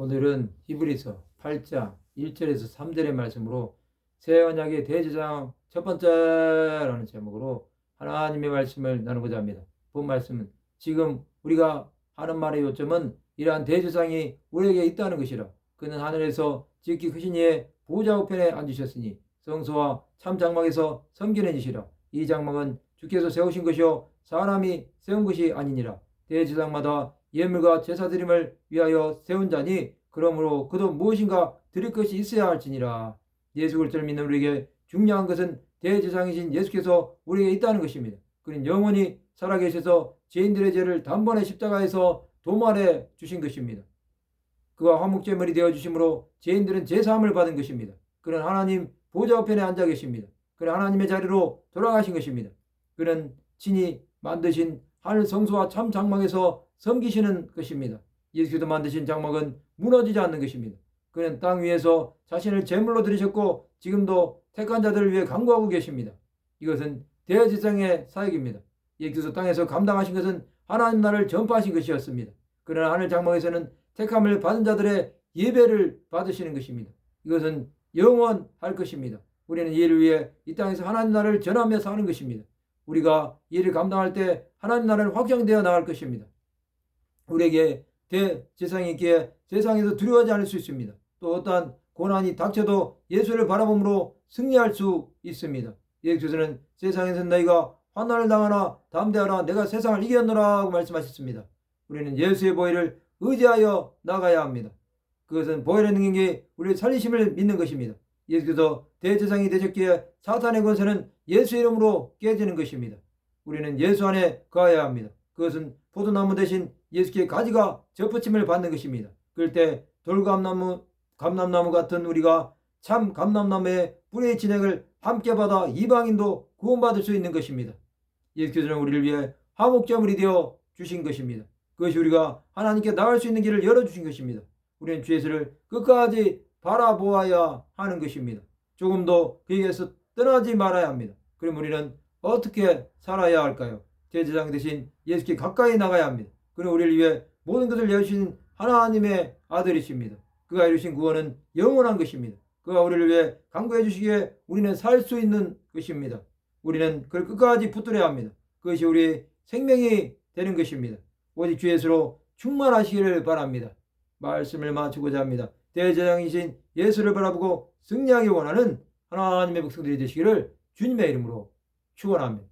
오늘은 히브리서 8장 1절에서 3절의 말씀으로 새 언약의 대제장 첫 번째라는 제목으로 하나님의 말씀을 나누고자 합니다. 본 말씀은 지금 우리가 하는 말의 요점은 이러한 대제장이 우리에게 있다는 것이라 그는 하늘에서 지극히 크신 이의 보좌 우편에 앉으셨으니 성소와 참 장막에서 섬기는 이시라 이 장막은 주께서 세우신 것이요 사람이 세운 것이 아니니라 대제장마다 예물과 제사드림을 위하여 세운 자니 그러므로 그도 무엇인가 드릴 것이 있어야 할지니라 예수 그리스도를 믿는 우리에게 중요한 것은 대제사장이신 예수께서 우리에게 있다는 것입니다. 그는 영원히 살아계셔서 죄인들의 죄를 단번에 십자가에서 도말해 주신 것입니다. 그가 화목제물이 되어 주심으로 죄인들은 제사함을 받은 것입니다. 그는 하나님 보좌 우편에 앉아 계십니다. 그는 하나님의 자리로 돌아가신 것입니다. 그는 친히 만드신 하늘 성소와 참 장막에서 섬기시는 것입니다. 예수께서 만드신 장막은 무너지지 않는 것입니다. 그는 땅 위에서 자신을 제물로 드리셨고 지금도 택한 자들을 위해 간구하고 계십니다. 이것은 대제사장의 사역입니다. 예수께서 땅에서 감당하신 것은 하나님 나라를 전파하신 것이었습니다. 그러나 하늘 장막에서는 택함을 받은 자들의 예배를 받으시는 것입니다. 이것은 영원할 것입니다. 우리는 이를 위해 이 땅에서 하나님 나라를 전하며 사는 것입니다. 우리가 이를 감당할 때 하나님 나라는 확장되어 나갈 것입니다. 우리에게 대제사장이 있기에 세상에서 두려워하지 않을 수 있습니다. 또 어떠한 고난이 닥쳐도 예수를 바라봄으로 승리할 수 있습니다. 예수께서는 세상에서 너희가 환난을 당하나 담대하라 내가 세상을 이겼노라고 말씀하셨습니다. 우리는 예수의 보혈을 의지하여 나가야 합니다. 그것은 보혈의 능력이 우리의 살리심을 믿는 것입니다. 예수께서 대제사장이 되셨기에 사탄의 권세는 예수 이름으로 깨지는 것입니다. 우리는 예수 안에 거해야 합니다. 그것은 포도나무 대신 예수께 가지가 접붙임을 받는 것입니다. 그럴 때 돌감나무 감람나무 같은 우리가 참 감람나무의 뿌리의 진액을 함께 받아 이방인도 구원받을 수 있는 것입니다. 예수께서는 우리를 위해 화목제물이 되어 주신 것입니다. 그것이 우리가 하나님께 나갈 수 있는 길을 열어주신 것입니다. 우리는 주 예수를 끝까지 바라보아야 하는 것입니다. 조금도 그에게서 떠나지 말아야 합니다. 그럼 우리는 어떻게 살아야 할까요? 제사장 대신 예수께 가까이 나가야 합니다. 그는 우리를 위해 모든 것을 내주신 하나님의 아들이십니다. 그가 이루신 구원은 영원한 것입니다. 그가 우리를 위해 강구해 주시기에 우리는 살 수 있는 것입니다. 우리는 그를 끝까지 붙들어야 합니다. 그것이 우리의 생명이 되는 것입니다. 오직 주 예수로 충만하시기를 바랍니다. 말씀을 마치고자 합니다. 대제장이신 예수를 바라보고 승리하기 원하는 하나님의 백성들이 되시기를 주님의 이름으로 축원합니다.